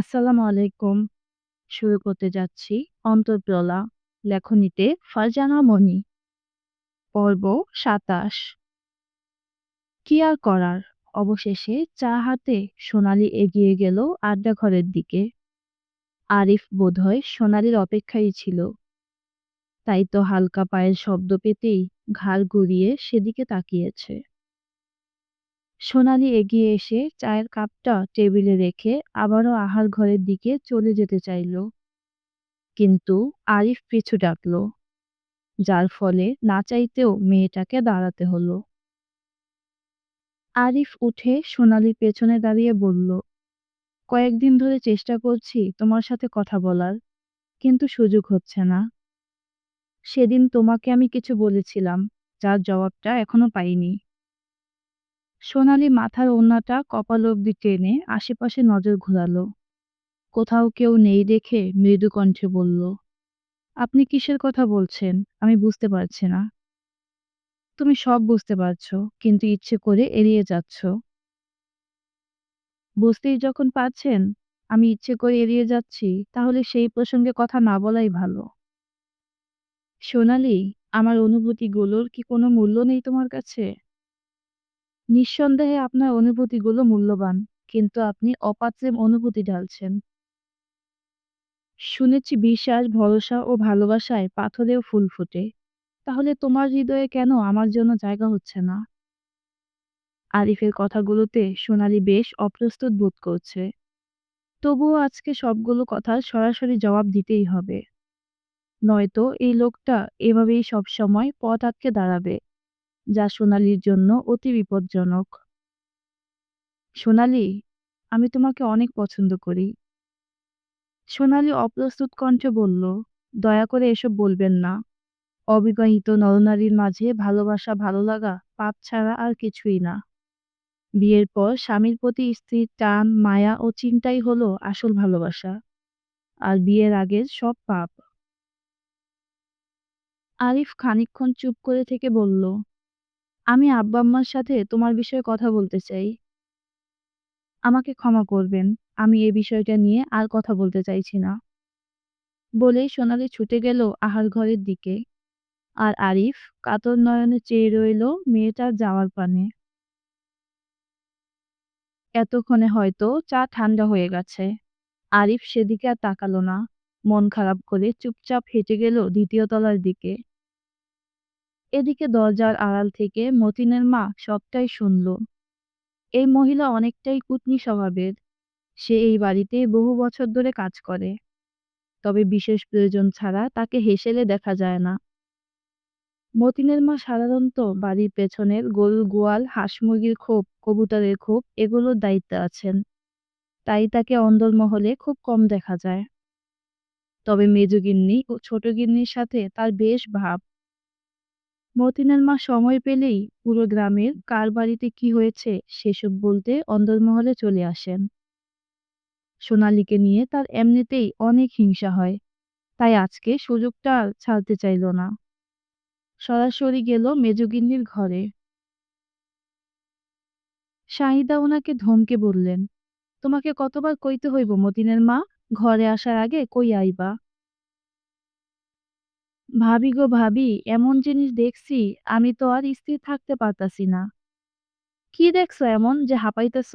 আসসালামু আলাইকুম। শুরু করতে যাচ্ছি অন্তঃপ্রলা লেখনীতে ফারজানা মনি। পর্ব ২৭ কি আর করার অবশেষে চা হাতে সোনালি এগিয়ে গেল আড্ডা ঘরের দিকে। আরিফ বোধহয় সোনালির অপেক্ষায় ছিল। তাই তো হালকা পায়ের শব্দ পেতেই ঘাড় ঘুরিয়ে সেদিকে তাকিয়েছে। সোনালি এগিয়ে এসে চায়ের কাপটা টেবিলে রেখে আবারও আহার ঘরের দিকে চলে যেতে চাইল। কিন্তু আরিফ পিছু ডাকল, যার ফলে না চাইতেও মেয়েটাকে দাঁড়াতে হলো। আরিফ উঠে সোনালির পেছনে দাঁড়িয়ে বলল, কয়েকদিন ধরে চেষ্টা করছি তোমার সাথে কথা বলার, কিন্তু সুযোগ হচ্ছে না। সেদিন তোমাকে আমি কিছু বলেছিলাম, যার জবাবটা এখনও পাইনি। সোনালি মাথার ওড়নাটা কপাল অব্দি টেনে আশেপাশে নজর ঘোরালো। কোথাও কেউ নেই দেখে মৃদু কণ্ঠে বলল, আপনি কিসের কথা বলছেন? আমি বুঝতে পারছি না। তুমি সব বুঝতে পারছ, কিন্তু ইচ্ছে করে এড়িয়ে যাচ্ছ। বুঝতেই যখন পারছেন, আমি ইচ্ছে করে এড়িয়ে যাচ্ছি, তাহলে সেই প্রসঙ্গে কথা না বলাই ভালো। সোনালি, আমার অনুভূতিগুলোর কি কোনো মূল্য নেই তোমার কাছে? নিঃসন্দেহে আপনার অনুভূতিগুলো মূল্যবান, কিন্তু আপনি অপাত্রে অনুভূতি ঢালছেন। শুনেছি বিশ্বাস, ভরসা ও ভালোবাসায় পাথরেও ফুল ফোটে। তাহলে তোমার হৃদয়ে কেন আমার জন্য জায়গা হচ্ছে না? আরিফের কথাগুলোতে সোনালি বেশ অপ্রস্তুত বোধ করছে। তবুও আজকে সবগুলো কথার সরাসরি জবাব দিতেই হবে। নয়তো এই লোকটা এভাবেই সবসময় পথ আটকে দাঁড়াবে। যা সোনালির জন্য অতি বিপজ্জনক। সোনালি, আমি তোমাকে অনেক পছন্দ করি। সোনালি অপ্রস্তুত কণ্ঠে বলল, দয়া করে এসব বলবেন না। অবিবাহিত নরনারীর মাঝে ভালোবাসা ভালো লাগা পাপ ছাড়া আর কিছুই না। বিয়ের পর স্বামীর প্রতি স্ত্রীর টান, মায়া ও চিন্তাই হলো আসল ভালোবাসা। আর বিয়ের আগের সব পাপ। আরিফ খানিকক্ষণ চুপ করে থেকে বলল, আমি আব্বা-আম্মার সাথে তোমার বিষয়ে কথা বলতে চাই। আমাকে ক্ষমা করবেন, আমি এ বিষয়টা নিয়ে আর কথা বলতে চাইছি না। বলেই সোনালি ছুটে গেল আহার ঘরের দিকে। আর আরিফ কাতর নয়নে চেয়ে রইল মেয়েটার যাওয়ার পানে। এতক্ষণে হয়তো চা ঠান্ডা হয়ে গেছে। আরিফ সেদিকে আর তাকালো না। মন খারাপ করে চুপচাপ হেঁটে গেল দ্বিতীয় তলার দিকে। এদিকে দরজার আড়াল থেকে মতিনের মা সবটাই শুনল। এই মহিলা অনেকটাই কুটনি স্বভাবের। সে এই বাড়িতে বহু বছর ধরে কাজ করে। তবে বিশেষ প্রয়োজন ছাড়া তাকে হেসেলে দেখা যায় না। মতিনের মা সাধারণত বাড়ির পেছনের গরুর গোয়াল হাঁস মুরগির খোপ, কবুতরের খোপ এগুলোর দায়িত্বে আছেন। তাই তাকে অন্দরমহলে খুব কম দেখা যায়। তবে মেজগিন্নি ও ছোট গিন্নির সাথে তার বেশ ভাব। মতিনের মা সময় পেলেই পুরো গ্রামের কার বাড়িতে কি হয়েছে সেসব বলতে অন্দরমহলে চলে আসেন। সোনালীকে নিয়ে তার এমনিতেই অনেক হিংসা হয়, তাই আজকে সুযোগটা আর ছাড়তে চাইল না। সরাসরি গেল মেজগিন্নির ঘরে। শাহিদা ওনাকে ধমকে বললেন, তোমাকে কতবার কইতে হইব মতিনের মা? ঘরে আসার আগে কই আইবা? ভাবি গো ভাবি, এমন জিনিস দেখছি, আমি তো আর স্থির থাকতে পারতাছি না। কি দেখছ এমন যে হাঁপাইতেছ?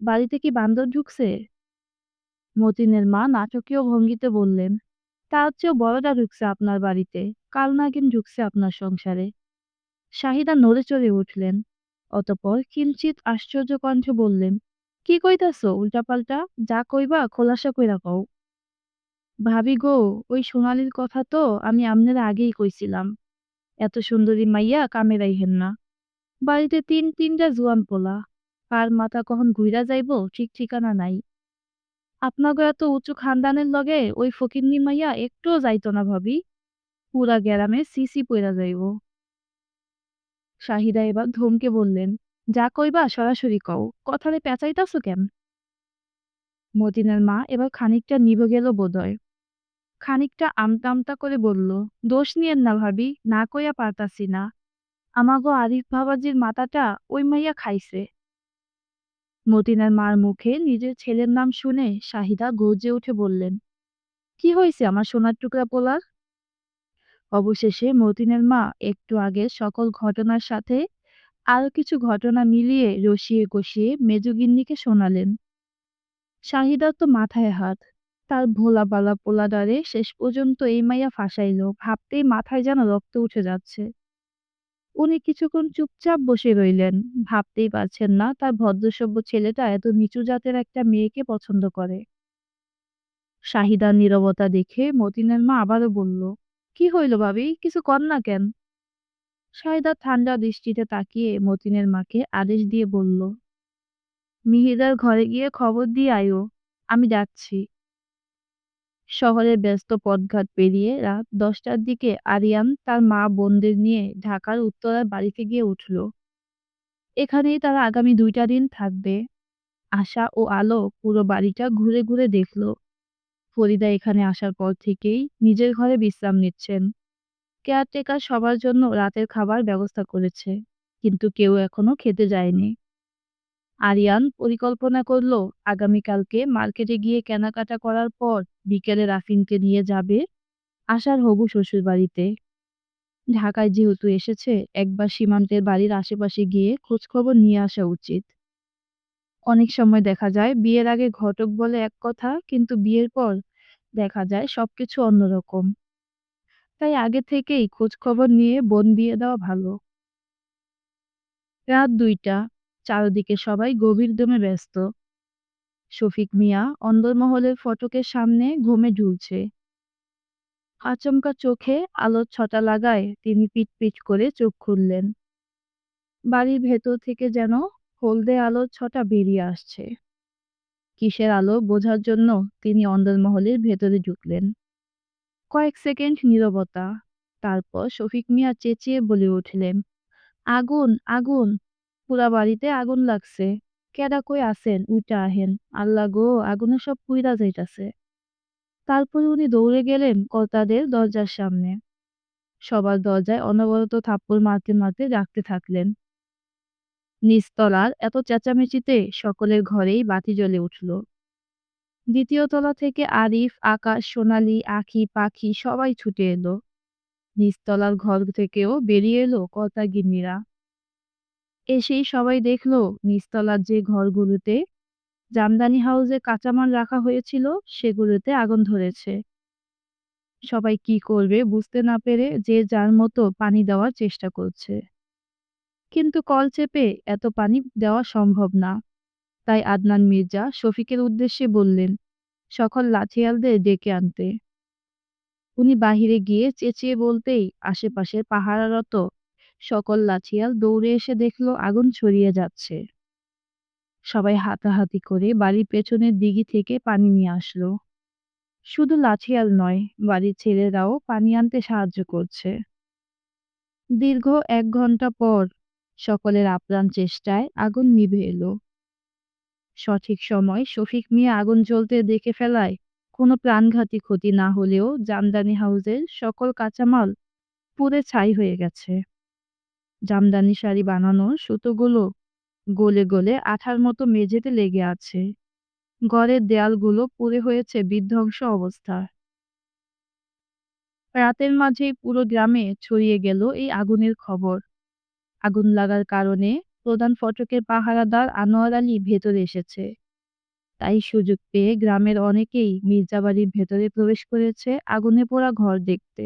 বাড়িতে কি বান্দর ঢুকছে? মতিনের মা নাটকীয় ভঙ্গিতে বললেন, তার চেয়েও বড়টা ঢুকছে আপনার বাড়িতে, কাল নাগিন ঢুকছে আপনার সংসারে। শাহিদা নড়ে চড়ে উঠলেন, অতপর কিঞ্চিত আশ্চর্য কণ্ঠে বললেন, কি কইতাছ, উল্টাপাল্টা? যা কইবা, খোলাসা কইরা কও। ভাবি গো, ওই সোনালির কথা তো আমি আমনের আগেই কইছিলাম। এত সুন্দরী মাইয়া কামে রাইহেন না। বাড়িতে তিন, তিনটা জুয়ান পোলা। কার মাথা কখন ঘুইরা যাইব ঠিক ঠিকানা নাই। আপনাগো এত উঁচু খানদানের লগে ওই ফকিন্নি মাইয়া একটুও যাইতো না ভাবি। পুরা গ্যারামে সিসি পইরা যাইব। শাহিদা এবার ধমকে বললেন, যা কইবা সরাসরি কও। কথারে পেঁচাইতাছ কেন? মদিনার মা এবার খানিকটা নিভে গেল বোধহয়। খানিকটা আমতা আমতা করে বলল, দোষ নিয়েন না ভাবি, না কইয়া পারতাছি না। আমাগো আরিফ বাবাজির মাথাটা ওই মাইয়া খাইছে। মতিনার মার মুখে নিজের ছেলের নাম শুনে শাহিদা গর্জে উঠে বললেন, কি হয়েছে আমার সোনার টুকরা পোলার? অবশেষে মতিনের মা একটু আগে সকল ঘটনার সাথে আরও কিছু ঘটনা মিলিয়ে রসিয়ে কষিয়ে মেজগিন্নিকে শোনালেন। শাহিদার তো মাথায় হাত। তার ভোলা বালা পোলাডারে শেষ পর্যন্ত এই মাইয়া ফাঁসাইল। ভাবতেই মাথায় যেন রক্ত উঠে যাচ্ছে। উনি কিছুক্ষণ চুপচাপ বসে রইলেন। ভাবতেই পারছেন না তার ভদ্রসভ্য ছেলেটা এত নিচু জাতের একটা মেয়েকে পছন্দ করে। শাহিদার নীরবতা দেখে মতিনের মা আবারও বলল, কি হইল ভাবি? কিছু কর না কেন? শাহিদা ঠান্ডা দৃষ্টিতে তাকিয়ে মতিনের মাকে আদেশ দিয়ে বলল, মিহিদার ঘরে গিয়ে খবর দিয়ে আয়ো। আমি যাচ্ছি। শহরের ব্যস্ত পথঘাট পেরিয়ে রাত দশটার দিকে আরিয়ান তার মা বোনদের নিয়ে ঢাকার উত্তরার বাড়িতে গিয়ে উঠল। এখানেই তারা আগামী দুইটা দিন থাকবে। আশা ও আলো পুরো বাড়িটা ঘুরে ঘুরে দেখল। ফরিদা এখানে আসার পর থেকেই নিজের ঘরে বিশ্রাম নিচ্ছেন। কেয়ারটেকার সবার জন্য রাতের খাবার ব্যবস্থা করেছে, কিন্তু কেউ এখনও খেতে যায়নি। আরিয়ান পরিকল্পনা করল, আগামীকালকে মার্কেটে গিয়ে কেনাকাটা করার পর বিকেলে রাফিনকে নিয়ে যাবে? আশার হবু শ্বশুর বাড়িতে ঢাকায় যেহেতু এসেছে, একবার সীমান্তের বাড়ির আশেপাশে গিয়ে খোঁজখবর নিয়ে আসা উচিত। অনেক সময় দেখা যায়, বিয়ের আগে ঘটক বলে এক কথা, কিন্তু বিয়ের পর দেখা যায় সবকিছু অন্যরকম তাই আগে থেকেই খোঁজখবর নিয়ে বোন দিয়ে দেওয়া ভালো। রাত দুইটা। চারদিকে সবাই গভীর দমে ব্যস্ত। শফিক মিয়া অন্দরমহলের ফটকের সামনে ঘুমে ঝুলছে। আচমকা চোখে আলোর ছটা লাগায় তিনি পিট পিট করে চোখ খুললেন। বাড়ির ভেতর থেকে যেন হলদে আলোর ছটা বেরিয়ে আসছে। কিসের আলো বোঝার জন্য তিনি অন্দরমহলের ভেতরে ঢুকলেন। কয়েক সেকেন্ড নীরবতা, তারপর শফিক মিয়া চেঁচিয়ে বলে উঠলেন, আগুন আগুন! পুরা বাড়িতে আগুন লাগছে। কেডা কই আছেন? উইটা আহেন। আল্লাহ গো, আগুনে সব পুইরা যাইতাছে। তারপরে উনি দৌড়ে গেলেন কর্তাদের দরজার সামনে। সবার দরজায় অনবরত থাপ্পড় মারতে মারতে ডাকতে থাকলেন। নিচতলার এত চেঁচামেচিতে সকলের ঘরেই বাতি জ্বলে উঠল। দ্বিতীয় তলা থেকে আরিফ, আকাশ, সোনালি, আখি, পাখি সবাই ছুটে এলো। নিচতলার ঘর থেকেও বেরিয়ে এলো কর্তা গিন্নিরা। এসেই সবাই দেখল নিচতলার যে ঘরগুলোতে জামদানি হাউসে কাঁচামাল রাখা হয়েছিল, সেগুলোতে আগুন ধরেছে। সবাই কি করবে বুঝতে না পেরে যে যার মতো পানি দেওয়ার চেষ্টা করছে। কিন্তু কল চেপে এত পানি দেওয়া সম্ভব না। তাই আদনান মির্জা শফিকের উদ্দেশ্যে বললেন, সকল লাঠিয়ালদের ডেকে আনতে। উনি বাহিরে গিয়ে চেঁচিয়ে বলতেই আশেপাশের পাহারারত সকল লাঠিয়াল দৌড়ে এসে দেখল আগুন ছড়িয়ে যাচ্ছে। সবাই হাতাহাতি করে বাড়ির পেছনের দিঘি থেকে পানি নিয়ে আসলো। শুধু লাঠিয়াল নয়, বাড়ির ছেলেরাও পানি আনতে সাহায্য করছে। দীর্ঘ এক ঘণ্টা পর সকলের আপ্রাণ চেষ্টায় আগুন নিভে এলো। সঠিক সময় শফিক মিয়া আগুন জ্বলতে দেখে ফেলায় কোনো প্রাণঘাতী ক্ষতি না হলেও জামদানি হাউসের সকল কাঁচামাল পুড়ে ছাই হয়ে গেছে। জামদানি শাড়ি বানানো সুতোগুলো গলে গলে আঠার মতো মেঝেতে লেগে আছে। ঘরের দেয়ালগুলো পুড়ে হয়েছে বিধ্বংস অবস্থা। রাতের মাঝেই পুরো গ্রামে ছড়িয়ে গেল এই আগুনের খবর। আগুন লাগার কারণে প্রধান ফটকের পাহারাদার আনোয়ার আলী ভেতরে এসেছে। তাই সুযোগ পেয়ে গ্রামের অনেকেই মির্জাবাড়ির ভেতরে প্রবেশ করেছে আগুনে পোড়া ঘর দেখতে।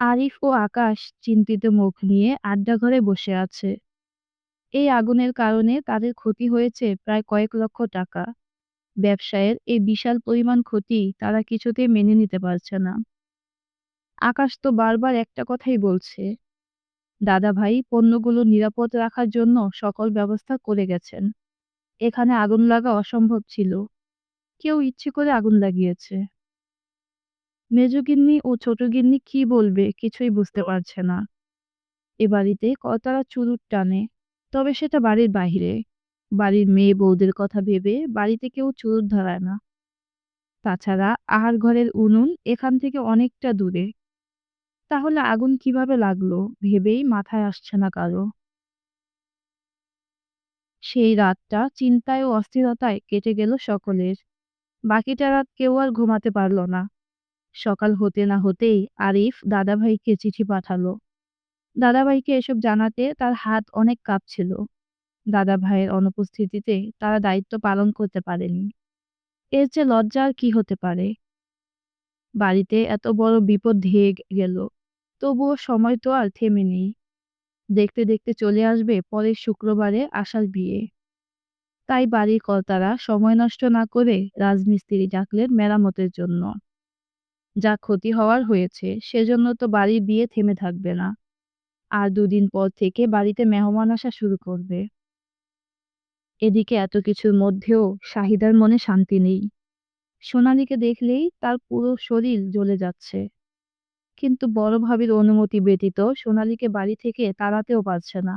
আরিফ ও আকাশ চিন্তিত মুখ নিয়ে আড্ডা ঘরে বসে আছে। এই আগুনের কারণে তাদের ক্ষতি হয়েছে প্রায় কয়েক লক্ষ টাকা। ব্যবসায়ের এই বিশাল পরিমাণ ক্ষতি তারা কিছুতেই মেনে নিতে পারছে না। আকাশ তো বারবার একটা কথাই বলছে দাদা ভাই পণ্যগুলো নিরাপদ রাখার জন্য সকল ব্যবস্থা করে গেছেন। এখানে আগুন লাগা অসম্ভব ছিল। কেউ ইচ্ছে করে আগুন লাগিয়েছে। মেজগিন্নি ও ছোট গিন্নি কি বলবে কিছুই বুঝতে পারছে না। এ বাড়িতে কর্তারা চুরুট টানে, তবে সেটা বাড়ির বাহিরে। বাড়ির মেয়ে বউদের কথা ভেবে বাড়িতে কেউ চুরুট ধরায় না। তাছাড়া আহার ঘরের উনুন এখান থেকে অনেকটা দূরে। তাহলে আগুন কীভাবে লাগল ভেবেই মাথায় আসছে না কারও। সেই রাতটা চিন্তায় ও অস্থিরতায় কেটে গেল সকলের। বাকিটা রাত কেউ আর ঘুমাতে পারল না। সকাল হতে না হতেই আরিফ দাদাভাইকে চিঠি পাঠালো। দাদাভাইকে এসব জানাতে তার হাত অনেক কাঁপছিল। দাদা ভাইয়ের অনুপস্থিতিতে তারা দায়িত্ব পালন করতে পারেনি। এর চেয়ে লজ্জা আর কি হতে পারে? বাড়িতে এত বড় বিপদ ধেয়ে গেল, তবুও সময় তো আর থেমে নেই। দেখতে দেখতে চলে আসবে পরের শুক্রবারে আসার বিয়ে। তাই বাড়ির কর্তারা সময় নষ্ট না করে রাজমিস্ত্রি ডাকলেন মেরামতের জন্য। যা ক্ষতি হওয়ার হয়েছে, সেজন্য তো বাড়ির বিয়ে থেমে থাকবে না। আর দুদিন পর থেকে বাড়িতে মেহমান আসা শুরু করবে। এদিকে এত কিছুর মধ্যেও শাহিদার মনে শান্তি নেই। সোনালিকে দেখলেই তার পুরো শরীর জ্বলে যাচ্ছে। কিন্তু বড় ভাবির অনুমতি ব্যতীত সোনালিকে বাড়ি থেকে তাড়াতেও পারছে না।